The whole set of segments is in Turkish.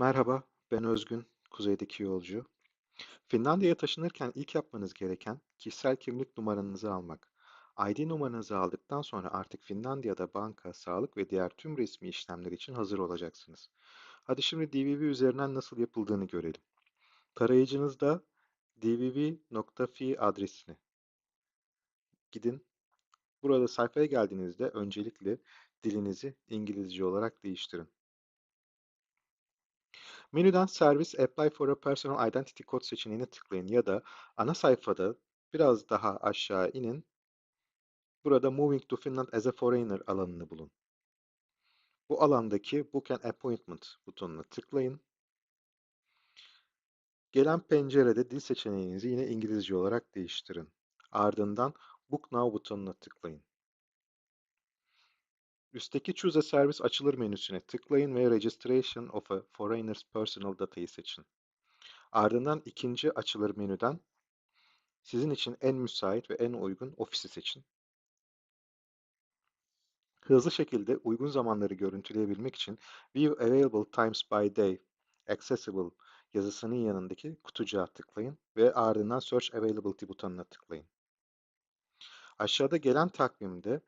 Merhaba, ben Özgün, kuzeydeki yolcu. Finlandiya'ya taşınırken ilk yapmanız gereken kişisel kimlik numaranızı almak. ID numaranızı aldıktan sonra artık Finlandiya'da banka, sağlık ve diğer tüm resmi işlemler için hazır olacaksınız. Hadi şimdi DVV üzerinden nasıl yapıldığını görelim. Tarayıcınızda dvv.fi adresine gidin. Burada sayfaya geldiğinizde öncelikle dilinizi İngilizce olarak değiştirin. Menüden Servis Apply for a Personal Identity Code seçeneğine tıklayın ya da ana sayfada biraz daha aşağı inin. Burada Moving to Finland as a Foreigner alanını bulun. Bu alandaki Book an Appointment butonuna tıklayın. Gelen pencerede dil seçeneğinizi yine İngilizce olarak değiştirin. Ardından Book Now butonuna tıklayın. Üstteki Choose a Service açılır menüsüne tıklayın ve Registration of a Foreigner's Personal Data'yı seçin. Ardından ikinci açılır menüden sizin için en müsait ve en uygun ofisi seçin. Hızlı şekilde uygun zamanları görüntüleyebilmek için View Available Times by Day Accessible yazısının yanındaki kutucuğa tıklayın ve ardından Search Availability butonuna tıklayın. Aşağıda gelen takvimde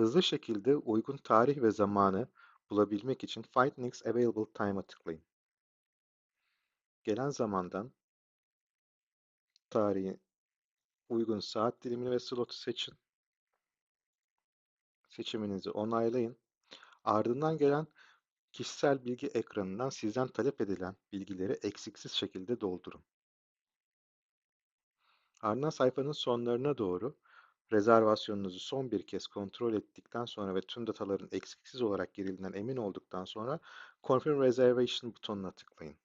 hızlı şekilde uygun tarih ve zamanı bulabilmek için Find Next Available Time'a tıklayın. Gelen zamandan tarihi uygun saat dilimini ve slotu seçin. Seçiminizi onaylayın. Ardından gelen kişisel bilgi ekranından sizden talep edilen bilgileri eksiksiz şekilde doldurun. Ardından sayfanın sonlarına doğru rezervasyonunuzu son bir kez kontrol ettikten sonra ve tüm dataların eksiksiz olarak girildiğinden emin olduktan sonra Confirm Reservation butonuna tıklayın.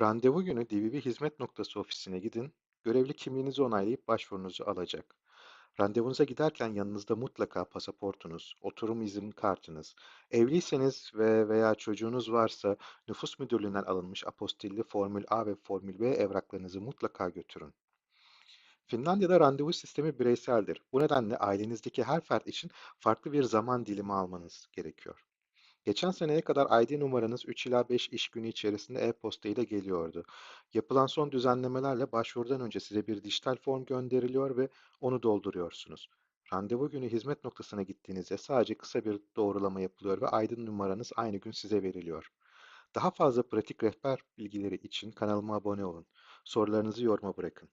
Randevu günü DVB hizmet noktası ofisine gidin, görevli kimliğinizi onaylayıp başvurunuzu alacak. Randevunuza giderken yanınızda mutlaka pasaportunuz, oturum izin kartınız, evliyseniz ve veya çocuğunuz varsa nüfus müdürlüğünden alınmış apostilli Formül A ve Formül B evraklarınızı mutlaka götürün. Finlandiya'da randevu sistemi bireyseldir. Bu nedenle ailenizdeki her fert için farklı bir zaman dilimi almanız gerekiyor. Geçen seneye kadar ID numaranız 3 ila 5 iş günü içerisinde e-posta ile geliyordu. Yapılan son düzenlemelerle başvurudan önce size bir dijital form gönderiliyor ve onu dolduruyorsunuz. Randevu günü hizmet noktasına gittiğinizde sadece kısa bir doğrulama yapılıyor ve ID numaranız aynı gün size veriliyor. Daha fazla pratik rehber bilgileri için kanalıma abone olun. Sorularınızı yoruma bırakın.